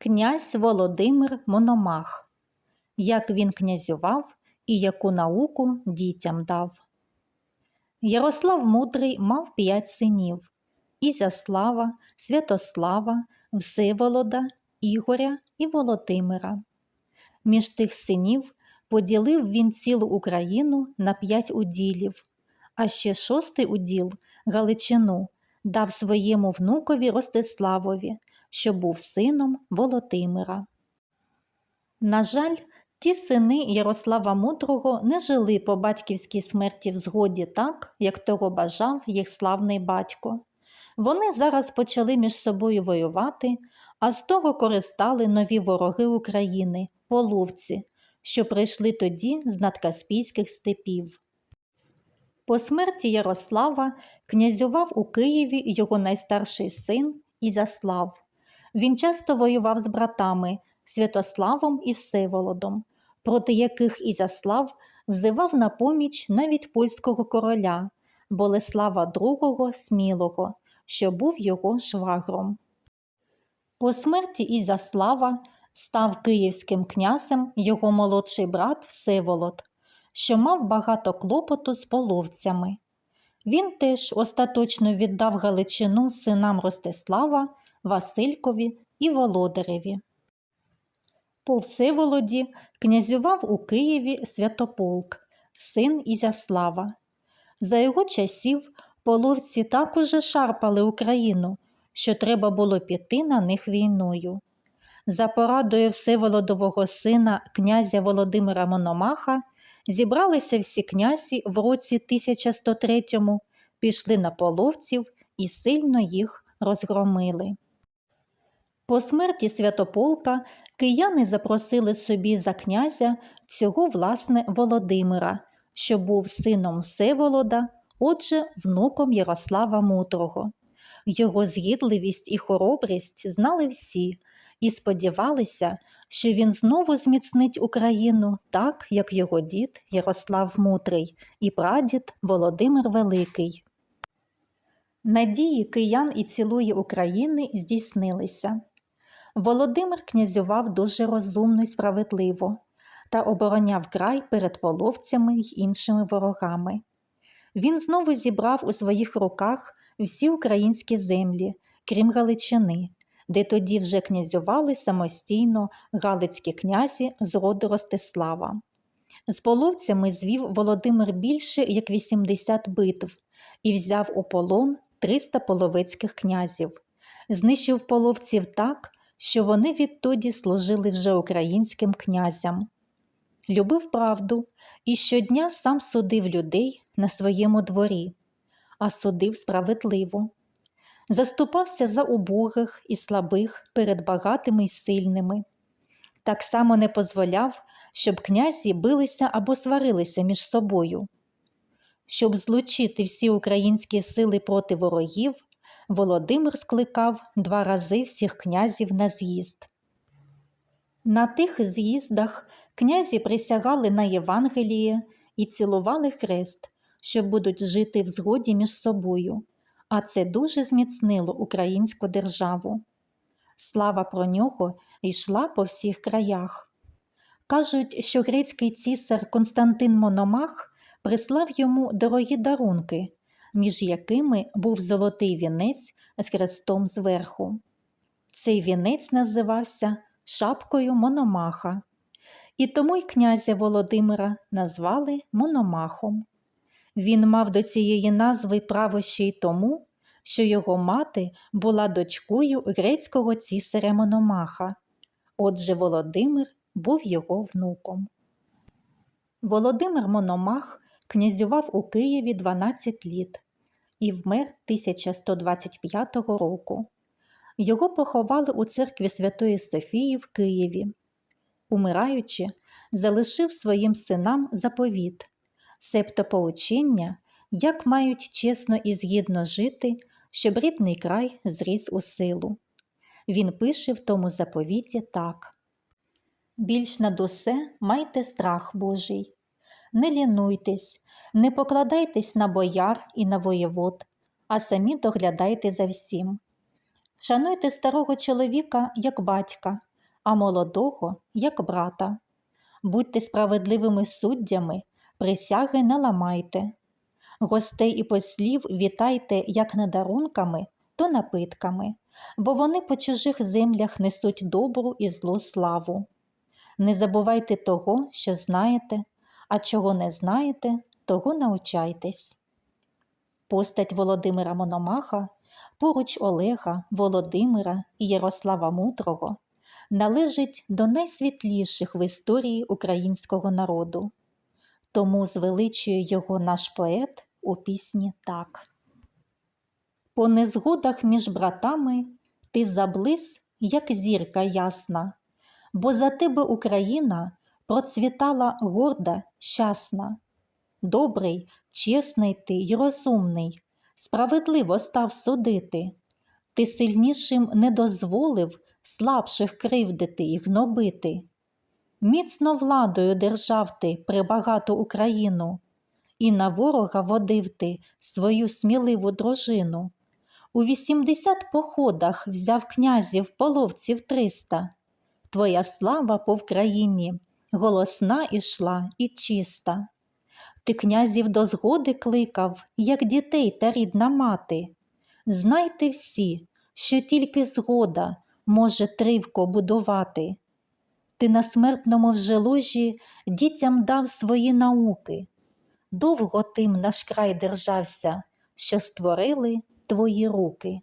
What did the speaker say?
Князь Володимир Мономах. Як він князював і яку науку дітям дав. Ярослав Мудрий мав п'ять синів Ізяслава, Святослава, Всеволода, Ігоря і Володимира. Між тих синів поділив він цілу Україну на п'ять уділів, а ще шостий уділ Галичину дав своєму внукові Ростиславові, що був сином Володимира. На жаль, ті сини Ярослава Мудрого не жили по батьківській смерті в згоді так, як того бажав їх славний батько. Вони зараз почали між собою воювати, а з того користали нові вороги України половці, що прийшли тоді з надкаспійських степів. По смерті Ярослава князював у Києві його найстарший син Ізяслав. Він часто воював з братами Святославом і Всеволодом, проти яких Ізяслав взивав на поміч навіть польського короля Болеслава II Смілого, що був його швагром. По смерті Ізяслава став київським князем його молодший брат Всеволод, що мав багато клопоту з половцями. Він теж остаточно віддав Галичину синам Ростислава, Василькові і Володареві. По Всеволоді князював у Києві Святополк, син Ізяслава. За його часів половці так уже шарпали Україну, що треба було піти на них війною. За порадою Всеволодового сина князя Володимира Мономаха зібралися всі князі в році 1103 пішли на половців і сильно їх розгромили. По смерті Святополка кияни запросили собі за князя цього власне Володимира, що був сином Всеволода, отже, внуком Ярослава Мудрого. Його згідливість і хоробрість знали всі і сподівалися, що він знову зміцнить Україну так, як його дід Ярослав Мудрий і прадід Володимир Великий. Надії киян і цілої України здійснилися. Володимир князював дуже розумно й справедливо та обороняв край перед половцями й іншими ворогами. Він знову зібрав у своїх руках всі українські землі, крім Галичини, де тоді вже князювали самостійно галицькі князі з роду Ростислава. З половцями звів Володимир більше як 80 битв і взяв у полон 300 половецьких князів, знищив половців так, що вони відтоді служили вже українським князям. Любив правду і щодня сам судив людей на своєму дворі, а судив справедливо. Заступався за убогих і слабих перед багатими й сильними. Так само не дозволяв, щоб князі билися або сварилися між собою. Щоб злучити всі українські сили проти ворогів, Володимир скликав два рази всіх князів на з'їзд. На тих з'їздах князі присягали на Євангеліє і цілували хрест, що будуть жити в згоді між собою, а це дуже зміцнило українську державу. Слава про нього йшла по всіх краях. Кажуть, що грецький цісар Константин Мономах прислав йому дорогі дарунки, між якими був золотий вінець з хрестом зверху. Цей вінець називався шапкою Мономаха, і тому й князя Володимира назвали Мономахом. Він мав до цієї назви право ще й тому, що його мати була дочкою грецького цісаря Мономаха. Отже, Володимир був його внуком. Володимир Мономах князював у Києві 12 літ і вмер 1125 року. Його поховали у церкві Святої Софії в Києві. Умираючи, залишив своїм синам заповіт, себто поучення, як мають чесно і згідно жити, щоб рідний край зріс у силу. Він пише в тому заповіті так: Більш над усе майте страх Божий, не лінуйтесь, не покладайтесь на бояр і на воєвод, а самі доглядайте за всім. Шануйте старого чоловіка як батька а молодого, як брата. Будьте справедливими суддями, присяги не ламайте. Гостей і послів вітайте як не дарунками, то напитками, бо вони по чужих землях несуть добру і злу славу. Не забувайте того, що знаєте, а чого не знаєте, того научайтесь. Постать Володимира Мономаха, поруч Олега, Володимира і Ярослава Мудрого, належить до найсвітліших в історії українського народу. Тому звеличує його наш поет у пісні так. По незгодах між братами ти заблис, як зірка ясна, бо за тебе Україна процвітала горда, щасна. Добрий, чесний ти й розумний, справедливо став судити. Ти сильнішим не дозволив слабших кривдити й гнобити. Міцно владою держав ти прибагату Україну, і на ворога водив ти свою сміливу дружину. У вісімдесят походах взяв князів половців триста. Твоя слава по Вкраїні голосна ішла і чиста. Ти князів до згоди кликав, як дітей та рідна мати. Знайте всі, що тільки згода може тривко будувати. Ти на смертному вже ложі дітям дав свої науки. Довго тим наш край держався, що створили твої руки.